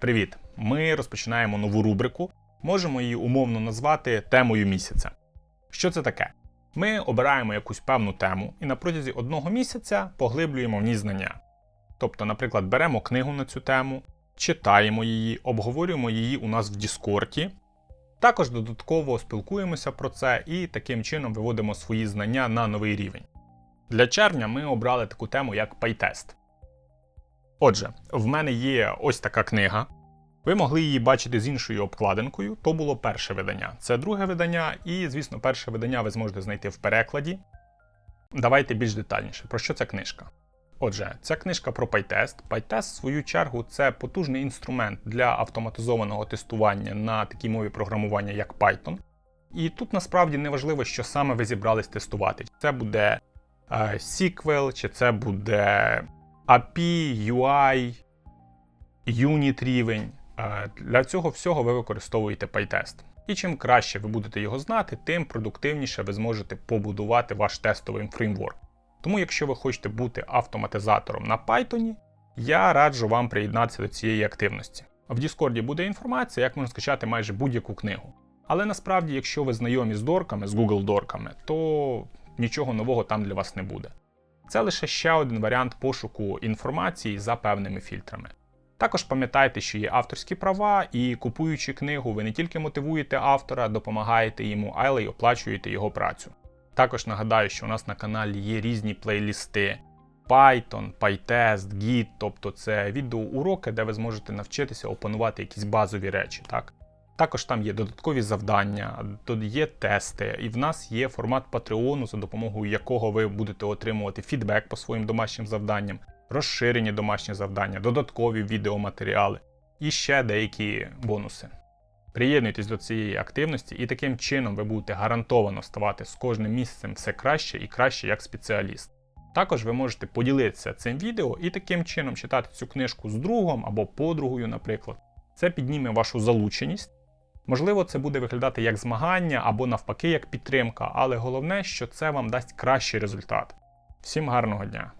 Привіт! Ми розпочинаємо нову рубрику. Можемо її умовно назвати темою місяця. Що це таке? Ми обираємо якусь певну тему і на протязі одного місяця поглиблюємо в ній знання. Тобто, наприклад, беремо книгу на цю тему, читаємо її, обговорюємо її у нас в Діскорді. Також додатково спілкуємося про це і таким чином виводимо свої знання на новий рівень. Для червня ми обрали таку тему як пайтест. Отже, в мене є ось така книга. Ви могли її бачити з іншою обкладинкою, то було перше видання. Це друге видання, і, звісно, перше видання ви зможете знайти в перекладі. Давайте більш детальніше, про що ця книжка? Отже, ця книжка про PyTest. PyTest, в свою чергу, це потужний інструмент для автоматизованого тестування на такій мові програмування, як Python. І тут насправді не важливо, що саме ви зібрались тестувати. Це буде е, SQL, чи це буде API, UI, юніт рівень. Для цього всього ви використовуєте PyTest. І чим краще ви будете його знати, тим продуктивніше ви зможете побудувати ваш тестовий фреймворк. Тому, якщо ви хочете бути автоматизатором на Python, я раджу вам приєднатися до цієї активності. В Discord буде інформація, як можна скачати майже будь-яку книгу. Але насправді, якщо ви знайомі з дорками, з Google дорками, то нічого нового там для вас не буде. Це лише ще один варіант пошуку інформації за певними фільтрами. Також пам'ятайте, що є авторські права, і купуючи книгу, ви не тільки мотивуєте автора, допомагаєте йому, але й оплачуєте його працю. Також нагадаю, що у нас на каналі є різні плейлісти Python, PyTest, Git, тобто це відеоуроки, де ви зможете навчитися опанувати якісь базові речі. Так? Також там є додаткові завдання, тут є тести, і в нас є формат Патреону, за допомогою якого ви будете отримувати фідбек по своїм домашнім завданням, розширені домашні завдання, додаткові відеоматеріали і ще деякі бонуси. Приєднуйтесь до цієї активності, і таким чином ви будете гарантовано ставати з кожним місяцем все краще і краще як спеціаліст. Також ви можете поділитися цим відео і таким чином читати цю книжку з другом або подругою, наприклад. Це підніме вашу залученість. Можливо, це буде виглядати як змагання або навпаки як підтримка, але головне, що це вам дасть кращий результат. Всім гарного дня!